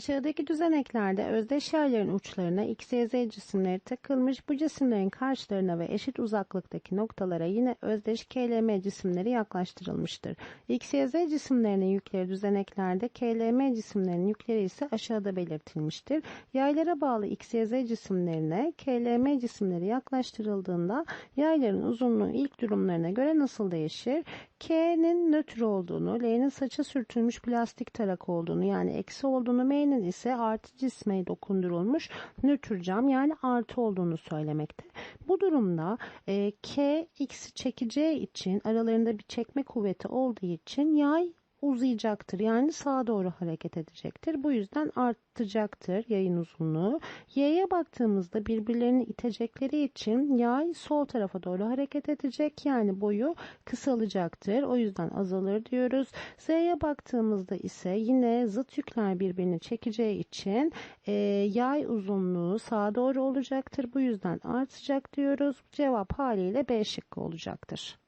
Aşağıdaki düzeneklerde özdeş yayların uçlarına x, y, z cisimleri takılmış. Bu cisimlerin karşılarına ve eşit uzaklıktaki noktalara yine özdeş KLM cisimleri yaklaştırılmıştır. X, y, z cisimlerinin yükleri düzeneklerde, KLM cisimlerinin yükleri ise aşağıda belirtilmiştir. Yaylara bağlı x, y, z cisimlerine KLM cisimleri yaklaştırıldığında yayların uzunluğu ilk durumlarına göre nasıl değişir? K'nin nötr olduğunu, L'nin saça sürtülmüş plastik tarak olduğunu yani eksi olduğunu, M'nin ise artı cisme dokundurulmuş nötr cam yani artı olduğunu söylemekte. Bu durumda e, K X'i çekeceği için aralarında bir çekme kuvveti olduğu için yay uzayacaktır. Yani sağa doğru hareket edecektir. Bu yüzden artacaktır yayın uzunluğu. Y'ye baktığımızda birbirlerini itecekleri için yay sol tarafa doğru hareket edecek. Yani boyu kısalacaktır. O yüzden azalır diyoruz. Z'ye baktığımızda ise yine zıt yükler birbirini çekeceği için e, yay uzunluğu sağa doğru olacaktır. Bu yüzden artacak diyoruz. Cevap haliyle B şıkkı olacaktır.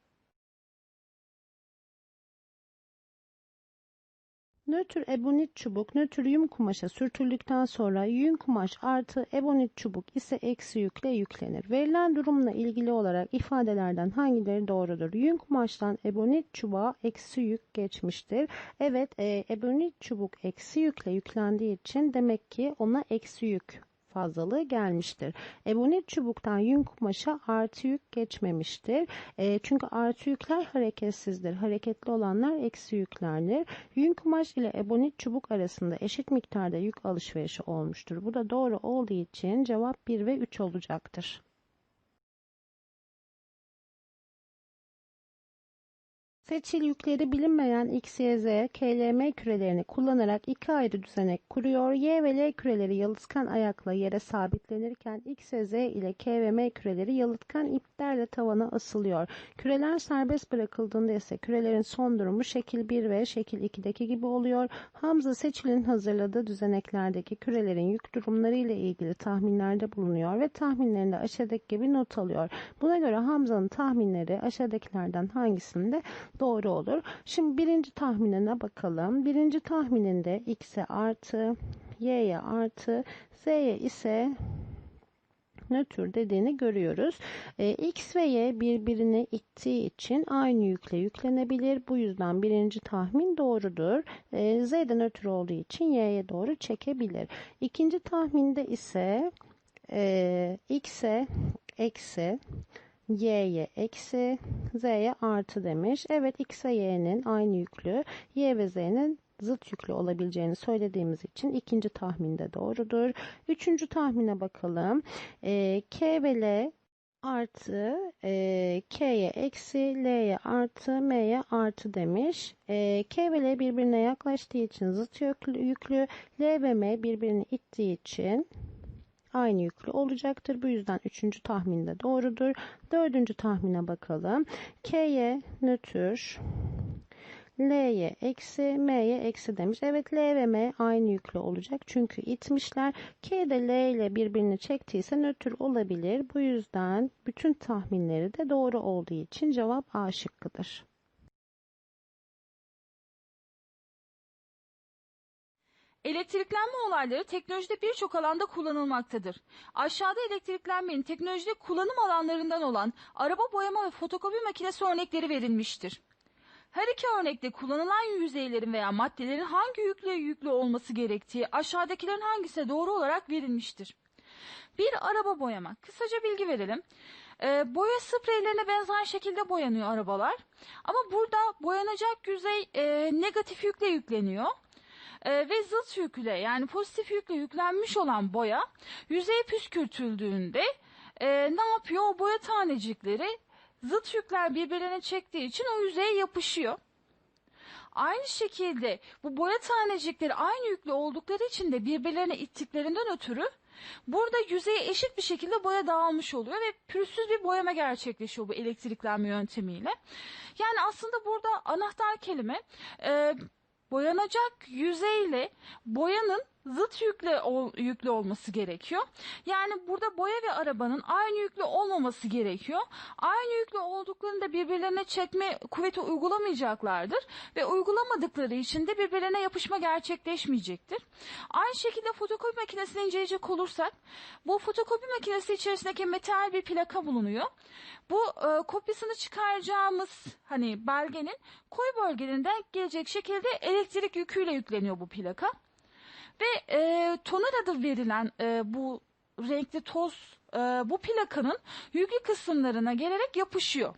Nötr ebonit çubuk nötr yün kumaşa sürtüldükten sonra yün kumaş artı ebonit çubuk ise eksi yükle yüklenir. Verilen durumla ilgili olarak ifadelerden hangileri doğrudur? Yün kumaştan ebonit çubuğa eksi yük geçmiştir. Evet e, ebonit çubuk eksi yükle yüklendiği için demek ki ona eksi yük fazlalığı gelmiştir. Ebonit çubuktan yün kumaşa artı yük geçmemiştir. E, çünkü artı yükler hareketsizdir. Hareketli olanlar eksi yüklerdir. Yün kumaş ile ebonit çubuk arasında eşit miktarda yük alışverişi olmuştur. Bu da doğru olduğu için cevap 1 ve 3 olacaktır. Seçil yükleri bilinmeyen X, Y, Z, KLM kürelerini kullanarak iki ayrı düzenek kuruyor. Y ve L küreleri yalıtkan ayakla yere sabitlenirken X ve Z ile K ve M küreleri yalıtkan iplerle tavana asılıyor. Küreler serbest bırakıldığında ise kürelerin son durumu şekil 1 ve şekil 2'deki gibi oluyor. Hamza Seçil'in hazırladığı düzeneklerdeki kürelerin yük durumları ile ilgili tahminlerde bulunuyor ve tahminlerinde aşağıdaki gibi not alıyor. Buna göre Hamza'nın tahminleri aşağıdakilerden hangisinde doğru olur. Şimdi birinci tahminine bakalım. Birinci tahmininde x'e artı, y'ye artı, z'ye ise nötr dediğini görüyoruz. E, x ve y birbirini ittiği için aynı yükle yüklenebilir. Bu yüzden birinci tahmin doğrudur. E, z de nötr olduğu için y'ye doğru çekebilir. İkinci tahminde ise e, x'e eksi y'ye eksi, z'ye artı demiş. Evet x ve y'nin aynı yüklü, y ve z'nin zıt yüklü olabileceğini söylediğimiz için ikinci tahminde doğrudur. Üçüncü tahmine bakalım. E, K ve L artı e, K'ye eksi, L'ye artı, M'ye artı demiş. E, K ve L birbirine yaklaştığı için zıt yüklü, yüklü, L ve M birbirini ittiği için aynı yüklü olacaktır. Bu yüzden üçüncü tahminde doğrudur. Dördüncü tahmine bakalım. K'ye nötr, L'ye eksi, M'ye eksi demiş. Evet L ve M aynı yüklü olacak. Çünkü itmişler. K de L ile birbirini çektiyse nötr olabilir. Bu yüzden bütün tahminleri de doğru olduğu için cevap A şıkkıdır. Elektriklenme olayları teknolojide birçok alanda kullanılmaktadır. Aşağıda elektriklenmenin teknolojide kullanım alanlarından olan araba boyama ve fotokopi makinesi örnekleri verilmiştir. Her iki örnekte kullanılan yüzeylerin veya maddelerin hangi yükle yüklü olması gerektiği aşağıdakilerin hangisine doğru olarak verilmiştir. Bir araba boyama. Kısaca bilgi verelim. E, boya spreylerine benzer şekilde boyanıyor arabalar. Ama burada boyanacak yüzey e, negatif yükle yükleniyor e, ve zıt yükle yani pozitif yükle yüklenmiş olan boya yüzeye püskürtüldüğünde e, ne yapıyor? O boya tanecikleri zıt yükler birbirlerine çektiği için o yüzeye yapışıyor. Aynı şekilde bu boya tanecikleri aynı yüklü oldukları için de birbirlerine ittiklerinden ötürü burada yüzeye eşit bir şekilde boya dağılmış oluyor ve pürüzsüz bir boyama gerçekleşiyor bu elektriklenme yöntemiyle. Yani aslında burada anahtar kelime e, boyanacak yüzeyle boyanın zıt yükle ol- yüklü olması gerekiyor. Yani burada boya ve arabanın aynı yüklü olmaması gerekiyor. Aynı yüklü olduklarında birbirlerine çekme kuvveti uygulamayacaklardır ve uygulamadıkları için de birbirlerine yapışma gerçekleşmeyecektir. Aynı şekilde fotokopi makinesini inceleyecek olursak bu fotokopi makinesi içerisindeki metal bir plaka bulunuyor. Bu e, kopyasını çıkaracağımız hani belgenin koyu bölgelerinden gelecek şekilde elektrik yüküyle yükleniyor bu plaka. Ve e, toner adı verilen e, bu renkli toz e, bu plakanın yüklü kısımlarına gelerek yapışıyor.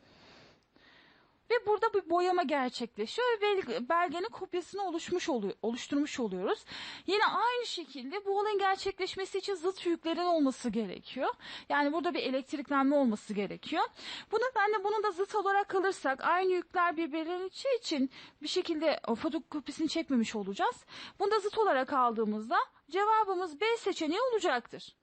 Ve burada bir boyama gerçekleşiyor ve bel- belgenin kopyasını oluşmuş oluyor, oluşturmuş oluyoruz. Yine aynı şekilde bu olayın gerçekleşmesi için zıt yüklerin olması gerekiyor. Yani burada bir elektriklenme olması gerekiyor. Bu nedenle bunu da zıt olarak alırsak aynı yükler birbirlerinin içi için bir şekilde o fotokopisini çekmemiş olacağız. Bunu da zıt olarak aldığımızda cevabımız B seçeneği olacaktır.